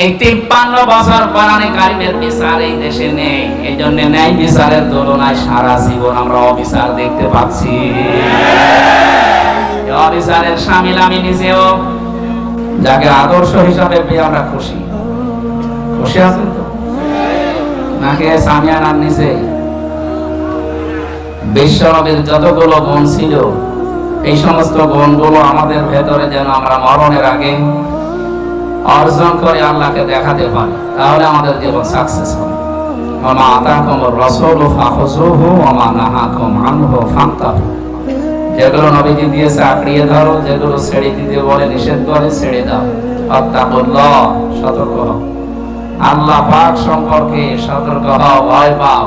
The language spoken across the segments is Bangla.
এই তিপ্পান্ন বছর কারিমের বিচার এই দেশে নেই। এই জন্য ন্যায় বিচারের তুলনায় সারা জীবন আমরা অবিচার দেখতে পাচ্ছি। অবিচারের সামিল আমি নিজেও, যাকে আদর্শ হিসাবে পেয়ে আমরা খুশি। খুশি আছেন তো? সামিয়ানার নিচে বিশ্বনবীর যতগুলো গুণ ছিল, এই সমস্ত গুণগুলো আমাদের ভেতরে যেন আমরা মরণের আগে অর্জন করে আল্লাহকে দেখাতে পারি তাহলে আমাদের জীবন সাকসেস হবে। ওমা আতাকুম রাসূল ফাখুযুহু ওমা নাহাকুম আনহু ফান্তাহু। যেগুলো নবীজি দিয়েছে আঁকড়িয়ে ধরো, যেগুলো ছেড়ে দিতে বলে নিষেধ করে ছেড়ে দাও। অত্যাবল্লাহ সতর্ক হও। আল্লাহ পাক সম্পর্কে সতর্ক হও, ভয় পাও।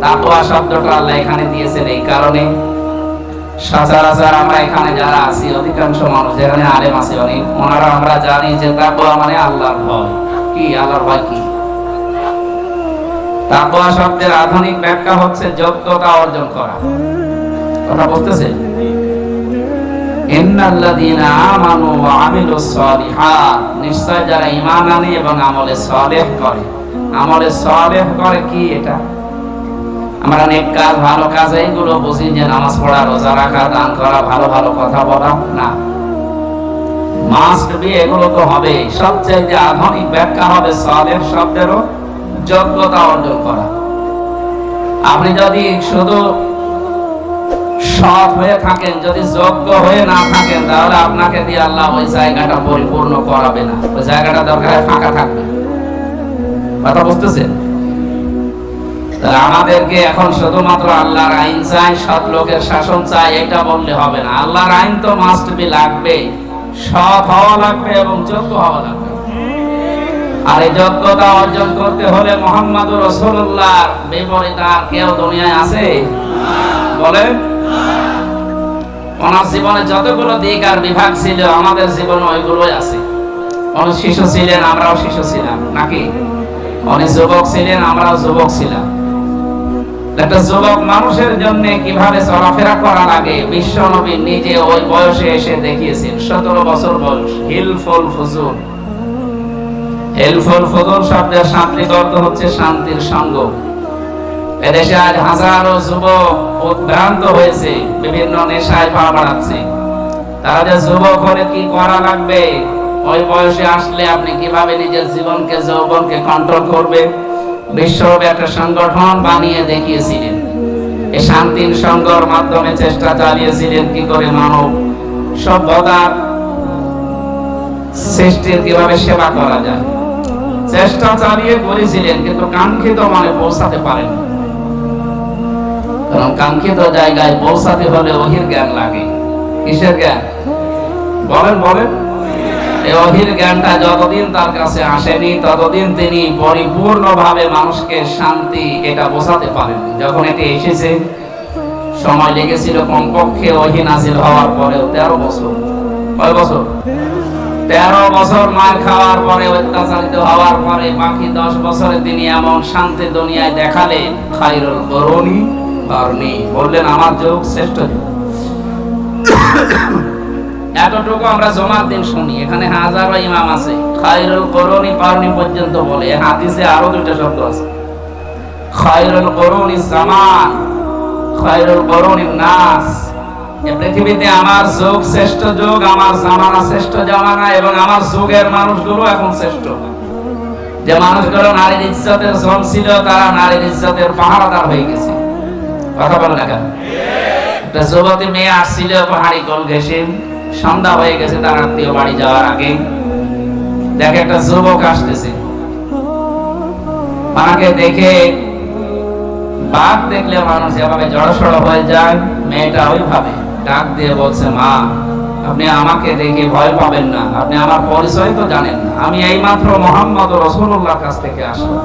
তাকওয়া শব্দটা আল্লাহ এখানে দিয়েছেন এই কারণে। সচরাচর আমরা এখানে যারা আছি, অধিকাংশ মানুষ আলেম আছে অনেক, ওনারা আমরা জানি যে মানে আল্লাহর ভয়। কি? আল্লাহর ভয় কি? শব্দের আধুনিক ব্যাখ্যা হচ্ছে যোগ্যতা অর্জন করা। কথা বলতেছে? ইন্নাল্লাযীনা আমানু ওয়া আমিলুস নিশ্চয় যারা ঈমান আনে এবং আমলে সালেহ করে। আমলে সালেহ করে কি এটা? কাজ, ভালো কাজ, এইগুলো বুঝি যে নামাজ পড়া, রোজা রাখা, দান করা, ভালো ভালো কথা বলা, না। মাস্ট বি এগুলো তো হবে সবচেয়ে আধুনিক ব্যাখ্যা হবে শব্দেরও যোগ্যতা অর্জন করা। আপনি যদি শুধু সৎ হয়ে থাকেন, যদি যোগ্য হয়ে না থাকেন, তাহলে আপনাকে দিয়ে আল্লাহ ওই জায়গাটা পরিপূর্ণ করাবে না। ওই জায়গাটা দরকার ফাঁকা থাকবে। কথা বুঝতেছেন? আমাদেরকে এখন শুধুমাত্র আল্লাহর আইন চাই, সৎ লোকের শাসন চাই, এটা বললে হবে না। আল্লাহর আইন তো মাস্ট বি লাগবে। সৎ হওয়া লাগবে এবং যোগ্য হওয়া লাগবে। আর এই যোগ্যতা অর্জন করতে হলে মোহাম্মদ রসুল্লাহর বিপরীত আর কেউ দুনিয়ায় আছে? বলেন। ওনার জীবনে যতগুলো দিক আর বিভাগ ছিল, আমাদের জীবনে ওইগুলোই আছে। উনি শিশু ছিলেন, আমরাও শিশু ছিলাম, নাকি? উনি যুবক ছিলেন, আমরাও যুবক ছিলাম। একটা যুবক মানুষের জন্য কীভাবে চলাফেরা করা লাগে, বিশ্ব নবী নিজে ওই বয়সে এসে দেখিয়েছেন, সতেরো বছর বয়স, হিলফুল ফুজুল। শব্দের শান্তিক অর্থ হচ্ছে শান্তির সঙ্গ। এদেশে আজ হাজারো যুবক উদ্ভ্রান্ত হয়েছে, বিভিন্ন নেশায় পা বাড়াচ্ছে। তারা যে যুবক হলে কি করা লাগবে? ওই বয়সে আসলে আপনি কীভাবে নিজের জীবনকে, যৌবনকে কন্ট্রোল করবে বিশ্বব্যাপী একটা সংগঠন বানিয়ে দেখিয়েছিলেন। এই শান্তির সংঘর মাধ্যমে চেষ্টা চালিয়েছিলেন কি করে মানব সভ্যতার সৃষ্টির কীভাবে সেবা করা যায়। চেষ্টা চালিয়ে করেছিলেন, কিন্তু কাঙ্ক্ষিত মানে পৌঁছাতে পারেন কারণ কাঙ্ক্ষিত জায়গায় পৌঁছাতে হলে অহির জ্ঞান লাগে। কিসের জ্ঞান? বলেন বলেন। এই অহির জ্ঞানটা যতদিন তার কাছে আসেনি, ততদিন তিনি পরিপূর্ণভাবে মানুষকে শান্তি এটা বোঝাতে পারেন যখন এটি এসেছে, সময় লেগেছিল কমপক্ষে ওহি নাজিল হওয়ার পরেও তেরো বছর। কয় বছর? তেরো বছর মার খাওয়ার পরে, অত্যাচারিত হওয়ার পরে, বাকি দশ বছরে তিনি এমন শান্তি দুনিয়ায় দেখালেন খাইরুল করুনি করনি বললেন, আমার যুগ শ্রেষ্ঠ যুগ এতটুকু আমরা জমার দিন শুনি। এখানে হাজারো ইমাম আছে। খাইরুল করুনি করনি পর্যন্ত বলে। হাদিসে আরও দুইটা শব্দ আছে। খাইরুল করুনি জামান খাইরুল করুনি নাস। পৃথিবীতে আমার যুগ শ্রেষ্ঠ যুগ, আমার জামানা শ্রেষ্ঠ জামানা এবং আমার যুগের মানুষগুলো এখন শ্রেষ্ঠ। যে মানুষগুলো নারীর ইজ্জতের জম ছিল, তারা নারীর ইজ্জতের পাহারাদার হয়ে গেছে। কথা বলে না কেন? একটা যুবতী মেয়ে আসছিল পাহাড়ি কোল ঘেসে সন্ধ্যা হয়ে গেছে, তার আত্মীয় বাড়ি যাওয়ার আগে। দেখে একটা যুবক আসতেছে। মাকে দেখে বাঘ দেখলে মানুষ যেভাবে জড়সড় হয়ে যায়, মেয়েটা ওইভাবে ডাক দিয়ে বলছে, মা, আপনি আমাকে দেখে ভয় পাবেন না। আপনি আমার পরিচয় তো জানেন না। আমি এইমাত্র মোহাম্মদ রসুল্লাহর কাছ থেকে আসলাম।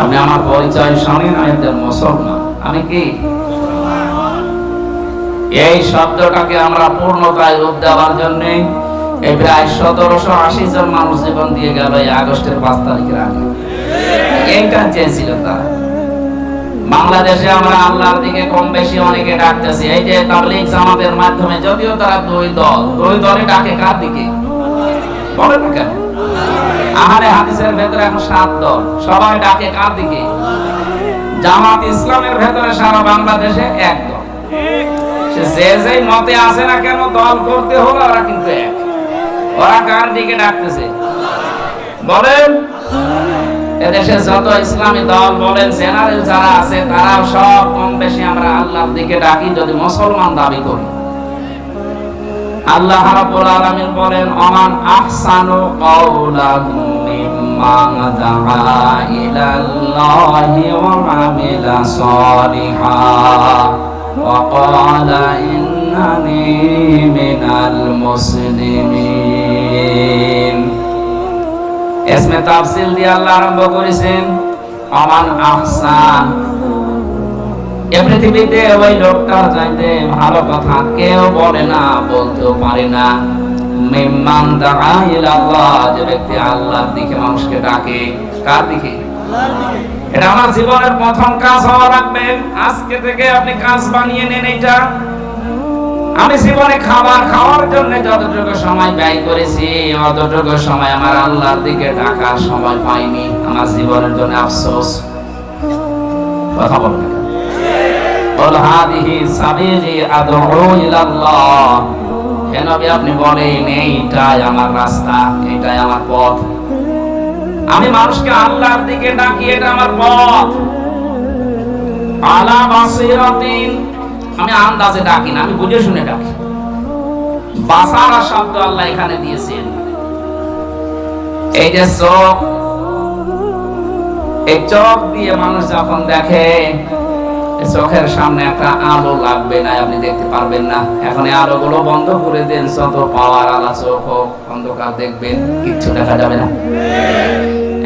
আপনি আমার পরিচয় শোনেন আমি একজন মুসলমান। আমি কি এই শব্দটাকে আমরা পূর্ণতায় রূপ দেওয়ার জন্য এই প্রায় সতেরোশো আশি জন মানুষ জীবন দিয়ে গেল এই আগস্টের পাঁচ তারিখের আগে। এইটা চেয়েছিল তারা। বাংলাদেশে আমরা আল্লাহর দিকে কম বেশি অনেকে ডাকতেছি। এই যে তাবলিগ জামাতের মাধ্যমে, যদিও তারা দুই দল, দুই দলে ডাকে কার দিকে? বলে না কেন? আহলে হাদিসের ভেতরে এখন সাত দল। সবাই ডাকে কার দিকে? জামাত ইসলামের ভেতরে সারা বাংলাদেশে এক দল। যে যে মতে আছে না কেন দল করতে হলো, ওরা কিন্তু এক। ওরা কার দিকে ডাকতেছে? বলেন, এদেশে যত ইসলামী দল, বলেন জেনারেল যারা আছে, তারাও সব কম বেশি আমরা আল্লাহর দিকে ডাকি যদি মুসলমান দাবি করি। আল্লাহ রাব্বুল আলামিন বলেন আমান আহসানু কাওলান মিম্মান দাআ ইলাল্লাহি ওয়া আমিলা সালিহা। আল্লাহ আরম্ভ করেছেন আমান আহসান এ পৃথিবীতে ওই লোকটার চাইতে ভালো কথা কেউ বলে না, বলতেও পারে না। মিম্মান দাআ ইলাল্লাহ, যে ব্যক্তি আল্লাহর দিকে মানুষকে ডাকে, কার দিকে? এটা আমার জীবনের প্রথম কাজ হওয়া লাগবে। আজকে থেকে আপনি কাজ বানিয়ে নেন এটা আমি জীবনে খাবার খাওয়ার জন্য যতটুকু সময় ব্যয় করেছি, অতটুকু সময় আমার আল্লাহর দিকে ডাকার সময় পাইনি। আমার জীবনের জন্য আফসোস। কথা আপনি বলেন, এইটাই আমার রাস্তা এটাই আমার পথ। আমি মানুষকে আল্লাহর দিকে ডাকি, এটা আমার পথ। আলা বাসিরাতিন, আমি আন্দাজে ডাকি না, আমি বুঝে শুনে ডাকি। বাসারা শব্দ আল্লাহ এখানে দিয়েছেন। এই যে চোখ, এই চোখ দিয়ে মানুষ যখন দেখে চোখের সামনে একটা আলো লাগবে না, আপনি দেখতে পারবেন না। এখন আলো গুলো বন্ধ করে দেন, যত পাওয়ার আলা চোখ অন্ধকার দেখবেন, কিচ্ছু দেখা যাবে না।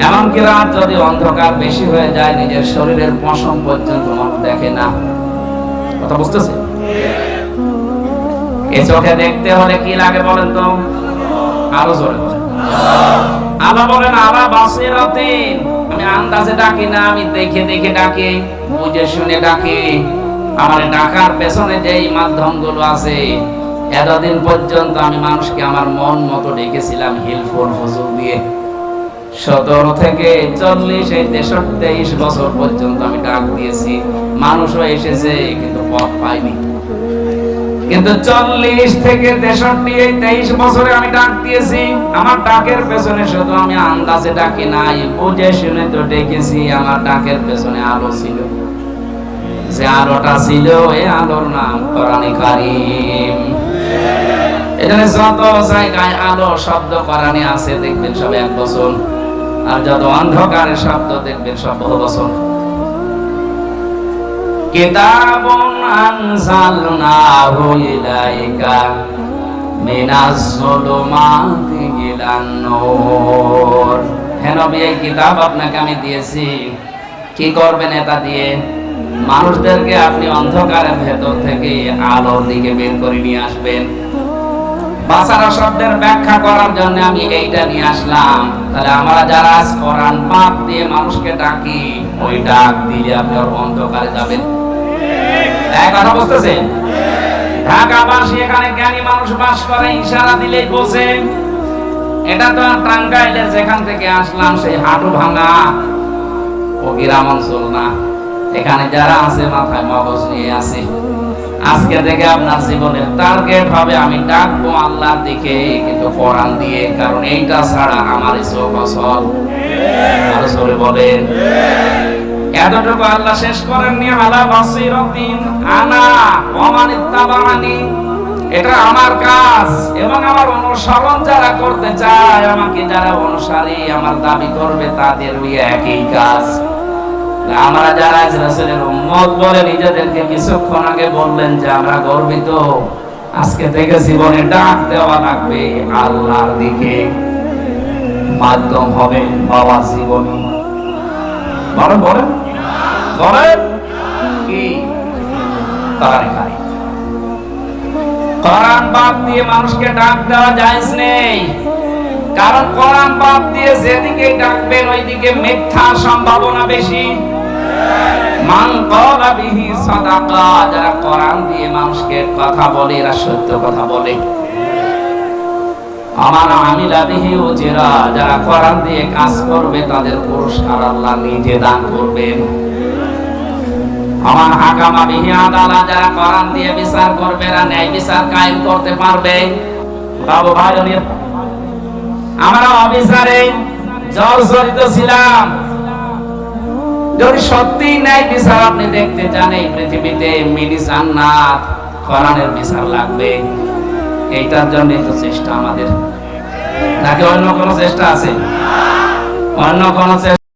এমনকি রাত যদি অন্ধকার বেশি হয়ে যায়, নিজের শরীরের পশম পর্যন্ত দেখে না। কথা বুঝতেছে? এ চোখে দেখতে হলে কি লাগে বলেন তো? আলো জোরে বলেন আল্লাহ বলেন, আলা বাসিরাতিন। আমি আন্দাজে ডাকি না, আমি দেখে দেখে ডাকি, বুঝে শুনে ডাকি। আমার ডাকার পেছনে যেই মাধ্যমগুলো আছে, এতদিন পর্যন্ত আমি মানুষকে আমার মন মতো ডেকেছিলাম হিলফুল ফজল দিয়ে। সতেরো থেকে চল্লিশ, এই তেষট্টি বছর পর্যন্ত আমি ডাক দিয়েছি। মানুষও এসেছে, কিন্তু পথ পাইনি কিন্তু চল্লিশ থেকে তেষট্টি, এই তেইশ বছরে আমি ডাক দিয়েছি। আমার ডাকের পেছনে শুধু আমি আন্দাজে ডাকি নাই, বুঝে শুনে তো ডেকেছি, আমার ডাকের পেছনে আলো ছিল। যে আলোটা ছিল আলোর নাম কারিম। এখানে যত জায়গায় আলো, শব্দ কোরআনে আছে, দেখবেন সব এক বছর। আর যত অন্ধকারের শব্দ, দেখবেন সব বহু বছর। কিতাবুন আনজালনাহু ইলাইকা মিনাজ ইলান নূর। হে নবী, এই কিতাব আপনাকে আমি দিয়েছি। কি করবেন এটা দিয়ে? মানুষদেরকে আপনি অন্ধকারের ভেতর থেকে আলোর দিকে বের করে নিয়ে আসবেন। বাসারা শব্দের ব্যাখ্যা করার জন্য আমি এইটা নিয়ে আসলাম। তাহলে আমরা যারা আজ কোরআন পাপ দিয়ে মানুষকে ডাকি, ওই ডাক দিলে আপনি অন্ধকারে যাবেন। কথা বুঝতেছেন ঢাকাবাসী এখানে জ্ঞানী মানুষ বাস করে, ইশারা দিলেই বোঝে এটা তো যেখান থেকে আসলাম, সেই হাঁটু ভাঙা ও গ্রাম অঞ্চল না। এখানে যারা আছে, মাথায় মগজ নিয়ে আছে। আজকে থেকে আপনার জীবনের টার্গেট হবে, আমি ডাকবো আল্লাহ দিকে, কিন্তু কোরআন দিয়ে, কারণ এইটা ছাড়া আমার চোখ অসল বলেন। এতটুকু আল্লাহ শেষ আলা আনা ইত্তাবানি এটা আমার কাজ এবং আমার অনুসরণ যারা করতে চায়, আমাকে যারা অনুসারী আমার দাবি করবে, তাদের একই কাজ। আমরা যারা রাসূলের উম্মত বলে নিজেদেরকে কিছুক্ষণ আগে বললেন যে আমরা গর্বিত, আজকে থেকে জীবনে ডাক দেওয়া লাগবে আল্লাহর দিকে। মাধ্যম হবে বাবা জীবনী। বলেন বলেন কি? কোরআন বাদ দিয়ে মানুষকে ডাক দেওয়া জায়েজ নেই। কারণ কোরআন বাদ দিয়ে যেদিকে ডাকবেন, ওইদিকে মিথ্যার সম্ভাবনা বেশি। মান ক্বালা বিহি সাদাকা, যারা কোরআন দিয়ে মানুষকে কথা বলে, এরা সত্য কথা বলে। আমার আমিলা বিহি উজিরা যারা কোরআন দিয়ে কাজ করবে, তাদের পুরস্কার আল্লাহ নিজে দান করবেন। আমার হাকামা বিহি আদালা যারা কোরআন দিয়ে বিচার করবে না ন্যায় বিচার কায়েম করতে পারবে। বাবু ভাই আমরা অবিচারে জর্জরিত ছিলাম। যদি সত্যি ন্যায় বিচার আপনি দেখতে চান, এই পৃথিবীতে মিনি জান্নাত কোরআনের বিচার লাগবে। এইটার জন্যই তো চেষ্টা আমাদের। নাকি অন্য কোনো চেষ্টা আছে? অন্য কোনো চেষ্টা